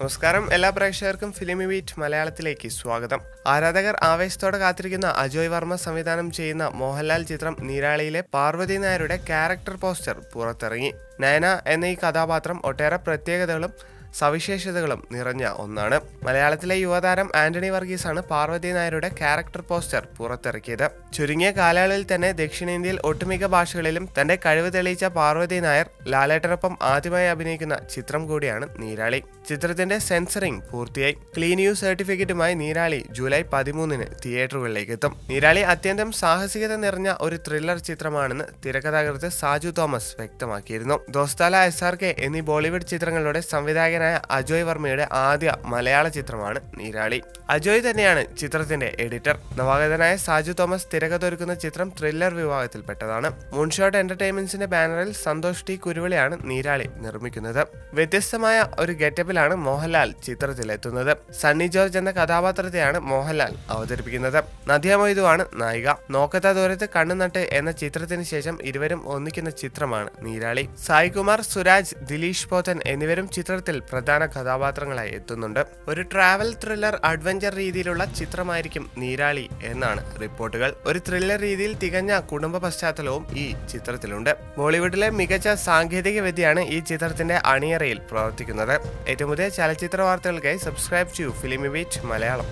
നമസ്കാരം. എല്ലാ പ്രേക്ഷകർക്കും ഫിലിമി ബീറ്റ് മലയാളത്തിലേക്ക് സ്വാഗതം. ആരാധകർ ആവേശത്തോടെ കാത്തിരിക്കുന്ന അജോയ് വർമ്മ സംവിധാനം ചെയ്യുന്ന മോഹൻലാൽ ചിത്രം നീരാളിയിലെ പാർവതി നായരുടെ ക്യാരക്ടർ പോസ്റ്റർ പുറത്തിറങ്ങി. നയന എന്ന ഈ കഥാപാത്രം ഒട്ടേറെ പ്രത്യേകതകളും സവിശേഷതകളും നിറഞ്ഞ ഒന്നാണ്. മലയാളത്തിലെ യുവതാരം ആന്റണി വർഗീസ് ആണ് പാർവതി നായരുടെ ക്യാരക്ടർ പോസ്റ്റർ പുറത്തിറക്കിയത്. ചുരുങ്ങിയ കാലയളവിൽ തന്നെ ദക്ഷിണേന്ത്യയിൽ ഒട്ടുമിക്ക ഭാഷകളിലും തന്റെ കഴിവ് തെളിയിച്ച പാർവതി നായർ ലാലേട്ടനൊപ്പം ആദ്യമായി അഭിനയിക്കുന്ന ചിത്രം കൂടിയാണ് നീരാളി. ചിത്രത്തിന്റെ സെൻസറിംഗ് പൂർത്തിയായി. ക്ലീൻ യു സർട്ടിഫിക്കറ്റുമായി നീരാളി ജൂലൈ പതിമൂന്നിന് തിയേറ്ററുകളിലേക്ക് എത്തും നീരാളി അത്യന്തം സാഹസികത നിറഞ്ഞ ഒരു ത്രില്ലർ ചിത്രമാണെന്ന് തിരക്കഥാകൃത്ത് സാജു തോമസ് വ്യക്തമാക്കിയിരുന്നു. ദോസ്താല എസ് ആർ കെ എന്നീ ബോളിവുഡ് ചിത്രങ്ങളുടെ സംവിധായകനായ അജോയ് വർമ്മയുടെ ആദ്യ മലയാള ചിത്രമാണ് നീരാളി. അജോയ് തന്നെയാണ് ചിത്രത്തിന്റെ എഡിറ്റർ. നവാഗതനായ സാജു തോമസ് തിരകതൊരുക്കുന്ന ചിത്രം ത്രില്ലർ വിഭാഗത്തിൽപ്പെട്ടതാണ് മൂൺഷോട്ട് എന്റർടൈൻമെന്റ്സിന്റെ ബാനറിൽ സന്തോഷ് ടി കുരുവിളിയാണ് നീരാളി നിർമ്മിക്കുന്നത്. വ്യത്യസ്തമായ ഒരു ഗെറ്റപ്പിലാണ് മോഹൻലാൽ ചിത്രത്തിലെത്തുന്നത്. സണ്ണി ജോർജ് എന്ന കഥാപാത്രത്തെയാണ് മോഹൻലാൽ അവതരിപ്പിക്കുന്നത്. നദിയ മൊയ്തുവാണ് നായിക. നോക്കത്ത ദൂരത്ത് കണ്ണുനട്ട് എന്ന ചിത്രത്തിന് ശേഷം ഇരുവരും ഒന്നിക്കുന്ന ചിത്രമാണ് നീരാളി. സായികുമാർ സുരാജ് ദിലീഷ് പോത്തൻ എന്നിവരും ചിത്രത്തിൽ പ്രധാന കഥാപാത്രങ്ങളായി എത്തുന്നുണ്ട്. ഒരു ട്രാവൽ ത്രില്ലർ അഡ്വഞ്ചർ രീതിയിലുള്ള ചിത്രമായിരിക്കും നീരാളി എന്നാണ് റിപ്പോർട്ടുകൾ. ഒരു ത്രില്ലർ രീതിയിൽ തികഞ്ഞ കുടുംബ പശ്ചാത്തലവും ഈ ചിത്രത്തിലുണ്ട്. ബോളിവുഡിലെ മികച്ച സാങ്കേതിക വിദ്യയാണ് ഈ ചിത്രത്തിന്റെ അണിയറയിൽ പ്രവർത്തിക്കുന്നത്. ഏറ്റവും പുതിയ ചലച്ചിത്ര വാർത്തകൾക്കായി സബ്സ്ക്രൈബ് ചെയ്യൂ ഫിലിമി ബീറ്റ് മലയാളം.